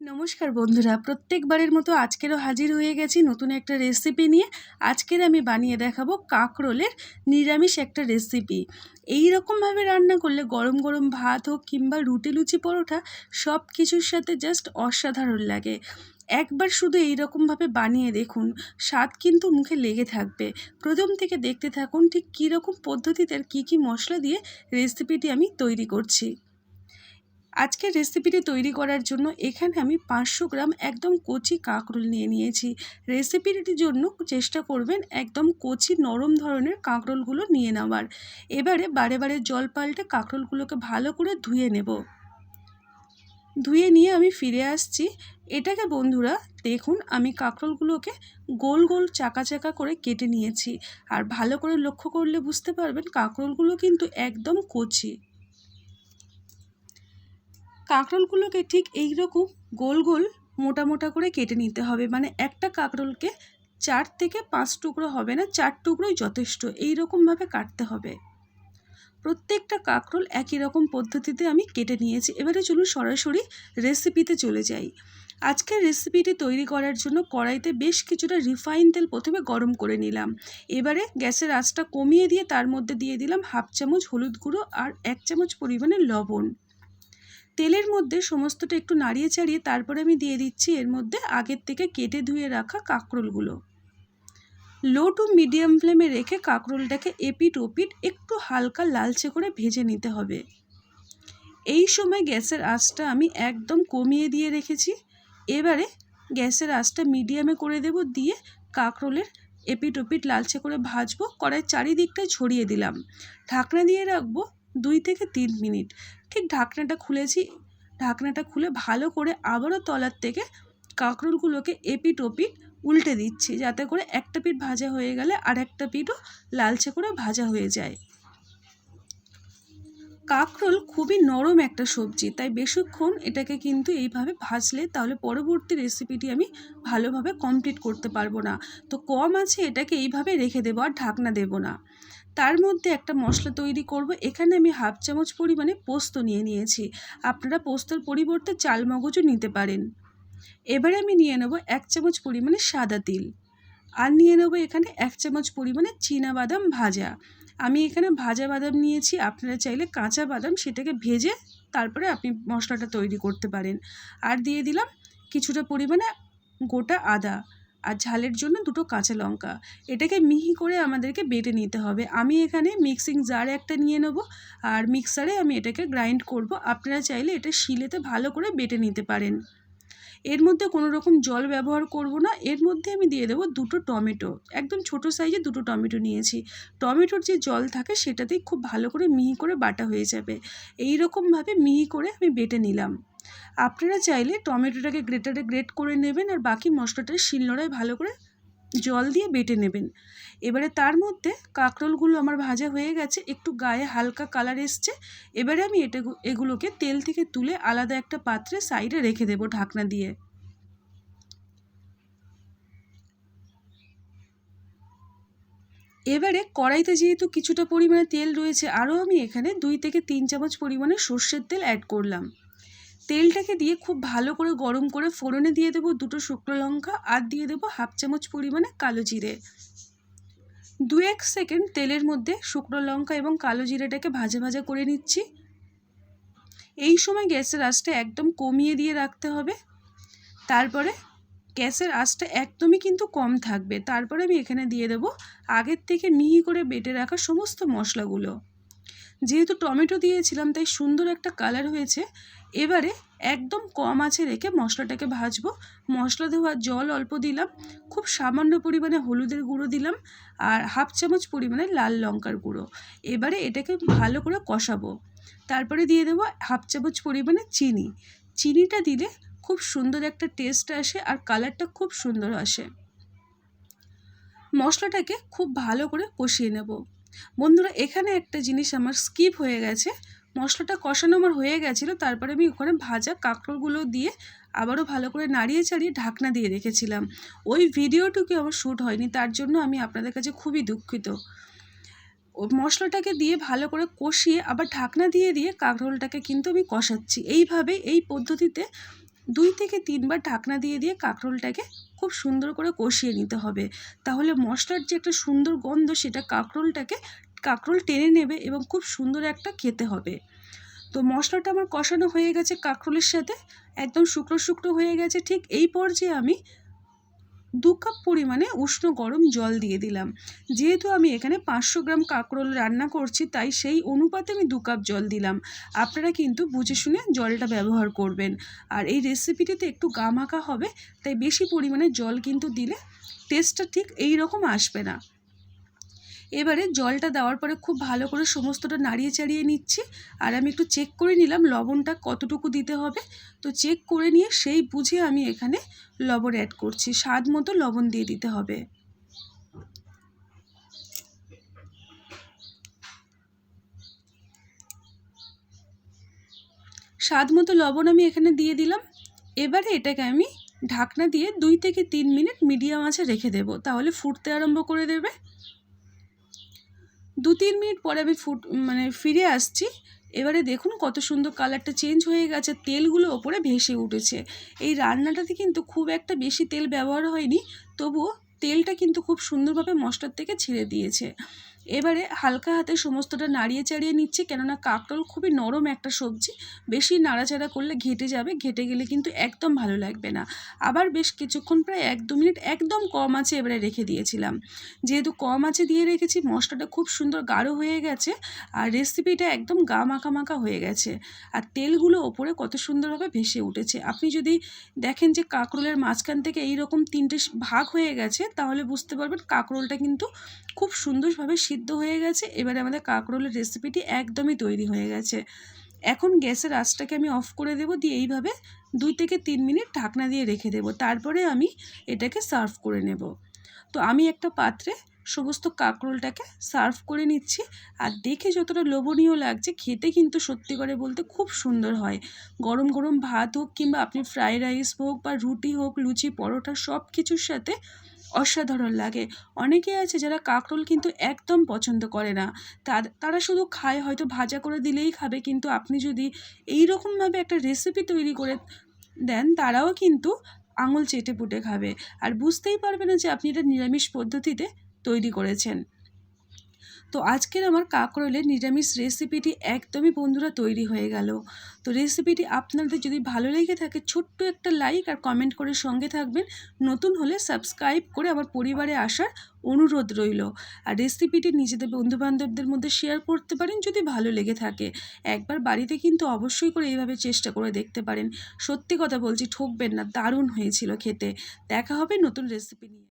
নমস্কার বন্ধুরা, প্রত্যেকবারের মতো আজকেরও হাজির হয়ে গেছি নতুন একটা রেসিপি নিয়ে। আজকের আমি বানিয়ে দেখাবো কাঁকরোলের নিরামিষ একটা রেসিপি এই রকমভাবে রান্না করলে গরম গরম ভাত হোক কিংবা রুটি লুচি পরোটা সব কিছুর সাথে জাস্ট অসাধারণ লাগে। একবার শুধু এই রকমভাবে বানিয়ে দেখুন, স্বাদ কিন্তু মুখে লেগে থাকবে। প্রথম থেকে দেখতে থাকুন ঠিক কীরকম পদ্ধতিতে কী কী মশলা দিয়ে রেসিপিটি আমি তৈরি করছি। আজকের রেসিপিটি তৈরি করার জন্য এখানে আমি পাঁচশো গ্রাম একদম কচি কাঁকরোল নিয়ে নিয়েছি। রেসিপিটির জন্য চেষ্টা করবেন একদম কচি নরম ধরনের কাঁকরোলগুলো নিয়ে নেওয়ার। এবারে বারে বারে জল পাল্টে কাঁকরোলগুলোকে ভালো করে ধুয়ে নেব। ধুয়ে নিয়ে আমি ফিরে আসছি। এটাকে বন্ধুরা, দেখুন আমি কাঁকরোলগুলোকে গোল গোল চাকা চাকা করে কেটে নিয়েছি। আর ভালো করে লক্ষ্য করলে বুঝতে পারবেন কাঁকরোলগুলো কিন্তু একদম কচি। কাঁকরোলগুলোকে ঠিক এই রকম গোল গোল মোটা মোটা করে কেটে নিতে হবে। মানে একটা কাঁকরোলকে চার থেকে পাঁচ টুকরো হবে না, চার টুকরোই যথেষ্ট। এই রকমভাবে কাটতে হবে। প্রত্যেকটা কাঁকরোল একই রকম পদ্ধতিতে আমি কেটে নিয়েছি। এবারে চলুন সরাসরি রেসিপিতে চলে যাই। আজকের রেসিপিটি তৈরি করার জন্য কড়াইতে বেশ কিছুটা রিফাইন তেল প্রথমে গরম করে নিলাম। এবারে গ্যাসের আঁচটা কমিয়ে দিয়ে তার মধ্যে দিয়ে দিলাম হাফ চামচ হলুদ গুঁড়ো আর এক চামচ পরিমাণে লবণ। তেলের মধ্যে সমস্তটা একটু নাড়িয়ে চাড়িয়ে তারপরে আমি দিয়ে দিচ্ছি এর মধ্যে আগের থেকে কেটে ধুয়ে রাখা কাঁকরোলগুলো। লো টু মিডিয়াম ফ্লেমে রেখে কাঁকরোলটাকে এপিট ওপিট একটু হালকা লালচে করে ভেজে নিতে হবে। এই সময় গ্যাসের আঁচটা আমি একদম কমিয়ে দিয়ে রেখেছি। এবারে গ্যাসের আঁচটা মিডিয়ামে করে দেব দিয়ে কাঁকরোলের এপিট ওপিট লালচে করে ভাজবো। কড়াই চারিদিকটায় ছড়িয়ে দিলাম। ঢাকনা দিয়ে রাখব। দুই থেকে তিন মিনিট। ঠিক ঢাকনাটা খুলেছি। ঢাকনাটা খুলে ভালো করে আবারও তলার থেকে কাঁকরোলগুলোকে এপিট ওপিট উল্টে দিচ্ছি, যাতে করে একটা পিঠ ভাজা হয়ে গেলে আর একটা পিঠও লালচে করে ভাজা হয়ে যায়। কাঁকরোল খুবই নরম একটা সবজি, তাই বেশিক্ষণ এটাকে কিন্তু এইভাবে ভাজলে তাহলে পরবর্তী রেসিপিটি আমি ভালোভাবে কমপ্লিট করতে পারব না। তো কম আছে এটাকে এইভাবে রেখে দেবো আর ঢাকনা দেবো না। তার মধ্যে একটা মশলা তৈরি করব। এখানে আমি হাফ চামচ পরিমাণে পোস্ত নিয়ে নিয়েছি। আপনারা পোস্তর পরিবর্তে চাল মগজও নিতে পারেন। এবারে আমি নিয়ে নেব এক চামচ পরিমাণে সাদা তিল। আর নিয়ে নেব এখানে এক চামচ পরিমাণে বাদাম ভাজা। আমি এখানে ভাজা বাদাম নিয়েছি। আপনারা চাইলে কাঁচা বাদাম সেটাকে ভেজে তারপরে আপনি মশলাটা তৈরি করতে পারেন। আর দিয়ে দিলাম কিছুটা পরিমাণে গোটা আদা। আর ঝালের জন্য দুটো কাঁচা লঙ্কা। এটাকে মিহি করে আমাদেরকে বেটে নিতে হবে। আমি এখানে মিক্সিং জার একটা নিয়ে নেব আর মিক্সারে আমি এটাকে গ্রাইন্ড করব। আপনারা চাইলে এটা শিলেতে ভালো করে বেটে নিতে পারেন। এর মধ্যে কোনো রকম জল ব্যবহার করব না। এর মধ্যে আমি দিয়ে দেবো দুটো টমেটো। একদম ছোট সাইজে দুটো টমেটো নিয়েছি। টমেটোর যে জল থাকে সেটাতেই খুব ভালো করে মিহি করে বাটা হয়ে যাবে। এই রকমভাবে মিহি করে আমি বেটে নিলাম। আপনারা চাইলে টমেটোটাকে গ্রেটারে গ্রেট করে নেবেন আর বাকি মশলাটা শিলনোড়ায় ভালো করে জল দিয়ে বেটে নেবেন। এবারে তার মধ্যে কাঁকরোলগুলো আমার ভাজা হয়ে গেছে, একটু গায়ে হালকা কালার এসছে। এবারে আমি এটা এগুলোকে তেল থেকে তুলে আলাদা একটা পাত্রে সাইডে রেখে দেবো ঢাকনা দিয়ে। এবারে কড়াইতে যেহেতু কিছুটা পরিমাণে তেল রয়েছে, আরও আমি এখানে দুই থেকে তিন চামচ পরিমাণে সর্ষের তেল অ্যাড করলাম। তেলটাকে দিয়ে খুব ভালো করে গরম করে ফোড়নে দিয়ে দেবো দুটো শুকনো লঙ্কা আর দিয়ে দেবো হাফ চামচ পরিমাণে কালো জিরে। দু এক সেকেন্ড তেলের মধ্যে শুকনো লঙ্কা এবং কালো জিরেটাকে ভাজা ভাজা করে নিচ্ছি। এই সময় গ্যাসের আঁচটা একদম কমিয়ে দিয়ে রাখতে হবে। তারপরে গ্যাসের আঁচটা একদমই কিন্তু কম থাকবে। তারপরে আমি এখানে দিয়ে দেব আগের থেকে মিহি করে বেটে রাখা সমস্ত মশলাগুলো। যেহেতু টমেটো দিয়েছিলাম, তাই সুন্দর একটা কালার হয়েছে। এবারে একদম কম আছে রেখে মশলাটাকে ভাজবো। মশলা দেওয়ার জল অল্প দিলাম, খুব সামান্য পরিমাণে হলুদের গুঁড়ো দিলাম আর হাফ চামচ পরিমাণে লাল লঙ্কার গুঁড়ো। এবারে এটাকে ভালো করে কষাবো। তারপরে দিয়ে দেবো হাফ চামচ পরিমাণে চিনি। চিনিটা দিলে খুব সুন্দর একটা টেস্ট আসে আর কালারটা খুব সুন্দর আসে। মশলাটাকে খুব ভালো করে কষিয়ে নেব। বন্ধুরা, এখানে একটা জিনিস আমার স্কিপ হয়ে গেছে। মশলাটা কষানো আমার হয়ে গেছিল, তারপরে আমি ওখানে ভাজা কাঁকড়গুলো দিয়ে আবারও ভালো করে নাড়িয়ে চাড়িয়ে ঢাকনা দিয়ে রেখেছিলাম। ওই ভিডিওটুকু আমার শ্যুট হয়নি, তার জন্য আমি আপনাদের কাছে খুবই দুঃখিত। মশলাটাকে দিয়ে ভালো করে কষিয়ে আবার ঢাকনা দিয়ে দিয়ে কাঁকরোলটাকে কিন্তু আমি কষাচ্ছি। এইভাবে এই পদ্ধতিতে দুই থেকে তিনবার ঢাকনা দিয়ে দিয়ে কাঁকরোলটাকে খুব সুন্দর করে কষিয়ে নিতে হবে। তাহলে মশলার যে একটা সুন্দর গন্ধ, সেটা কাঁকরোলটাকে কাঁকরোল টেনে নেবে এবং খুব সুন্দর একটা খেতে হবে। তো মশলাটা আমার কষানো হয়ে গেছে কাঁকরোলের সাথে, একদম শুকনো শুকনো হয়ে গেছে, ঠিক এই পর্যায়ে আমি দু কাপ পরিমাণে উষ্ণ গরম জল দিয়ে দিলাম। যেহেতু আমি এখানে পাঁচশো গ্রাম কাঁকরোল রান্না করছি, তাই সেই অনুপাতে আমি দু কাপ জল দিলাম। আপনারা কিন্তু বুঝে শুনে জলটা ব্যবহার করবেন। আর এই রেসিপিটিতে একটু গামাকা হবে, তাই বেশি পরিমাণে জল কিন্তু দিলে টেস্টটা ঠিক এই রকম আসবে না। এবারে জলটা দেওয়ার পরে খুব ভালো করে সমস্তটা নাড়িয়ে চাড়িয়ে নিচ্ছি। আর আমি একটু চেক করে নিলাম লবণটা কতটুকু দিতে হবে। তো চেক করে নিয়ে সেই বুঝে আমি এখানে লবণ অ্যাড করছি। স্বাদ মতো লবণ দিয়ে দিতে হবে। স্বাদ মতো লবণ আমি এখানে দিয়ে দিলাম। এবারে এটাকে আমি ঢাকনা দিয়ে দুই থেকে তিন মিনিট মিডিয়াম আঁচে রেখে দেবো। তাহলে ফুটতে আরম্ভ করে দেবে। দু তিন মিনিট পরে আমি ফুট মানে ফিরে আসছি। এবারে দেখুন কত সুন্দর কালারটা চেঞ্জ হয়ে গেছে, তেলগুলো ওপরে ভেসে উঠেছে। এই রান্নাটাতে কিন্তু খুব একটা বেশি তেল ব্যবহার হয়নি, তবুও তেলটা কিন্তু খুব সুন্দরভাবে মশলার থেকে ছিঁড়ে দিয়েছে। এবারে হালকা হাতে সমস্তটা নাড়িয়ে চাড়িয়ে নিচ্ছি, কেননা কাঁকরোল খুবই নরম একটা সবজি। বেশি নাড়াচাড়া করলে ঘেটে যাবে, ঘেটে গেলে কিন্তু একদম ভালো লাগবে না। আবার বেশ কিছুক্ষণ প্রায় এক দু মিনিট একদম কম আছে এবারে রেখে দিয়েছিলাম। যেহেতু কম আছে দিয়ে রেখেছি, মশলাটা খুব সুন্দর গাঢ় হয়ে গেছে আর রেসিপিটা একদম গা মাখা মাখা হয়ে গেছে। আর তেলগুলো ওপরে কত সুন্দরভাবে ভেসে উঠেছে। আপনি যদি দেখেন যে কাঁকরোলের মাঝখান থেকে এই রকম তিনটে ভাগ হয়ে গেছে, তাহলে বুঝতে পারবেন কাঁকরোলটা কিন্তু খুব সুন্দরভাবে সিদ্ধ হয়ে গেছে, এবারে আমাদের কাঁকরোলের রেসিপিটি একদমই তৈরি হয়ে গেছে। এখন গ্যাসের আঁচটাকে আমি অফ করে দেবো, দিয়ে এইভাবে দুই থেকে তিন মিনিট ঢাকনা দিয়ে রেখে দেবো। তারপরে আমি এটাকে সার্ভ করে নেব। তো আমি একটা পাত্রে সমস্ত কাঁকরোলটাকে সার্ভ করে নিচ্ছি, আর দেখে যতটা লোভনীয় লাগছে, খেতে কিন্তু সত্যি করে বলতে খুব সুন্দর হয়। গরম গরম ভাত হোক কিংবা আপনি ফ্রাইড রাইস হোক বা রুটি হোক, লুচি, পরোটা সব কিছুর সাথে অসাধারণ লাগে। অনেকে আছে যারা কাঁকরোল কিন্তু একদম পছন্দ করে না। তার তারা শুধু খায়, হয়তো ভাজা করে দিলেই খাবে, কিন্তু আপনি যদি এই রকমভাবে একটা রেসিপি তৈরি করে দেন, তারাও কিন্তু আঙুল চেটে পুটে খাবে। আর বুঝতেই পারবে না যে আপনি এটা নিরামিষ পদ্ধতিতে তৈরি করেছেন। তো আজকের আমার কাঁকরোলের নিরামিষ রেসিপিটি একদমই বন্ধুরা তৈরি হয়ে গেল। তো রেসিপিটি আপনাদের যদি ভালো লেগে থাকে, ছোট্ট একটা লাইক আর কমেন্ট করে সঙ্গে থাকবেন। নতুন হলে সাবস্ক্রাইব করে আমার পরিবারে আসার অনুরোধ রইল। আর রেসিপিটি নিজেদের বন্ধুবান্ধবদের মধ্যে শেয়ার করতে পারেন যদি ভালো লেগে থাকে। একবার বাড়িতে কিন্তু অবশ্যই করে এইভাবে চেষ্টা করে দেখতে পারেন। সত্যি কথা বলছি, ঠকবেন না, দারুণ হয়েছিল খেতে। দেখা হবে নতুন রেসিপি নিয়ে।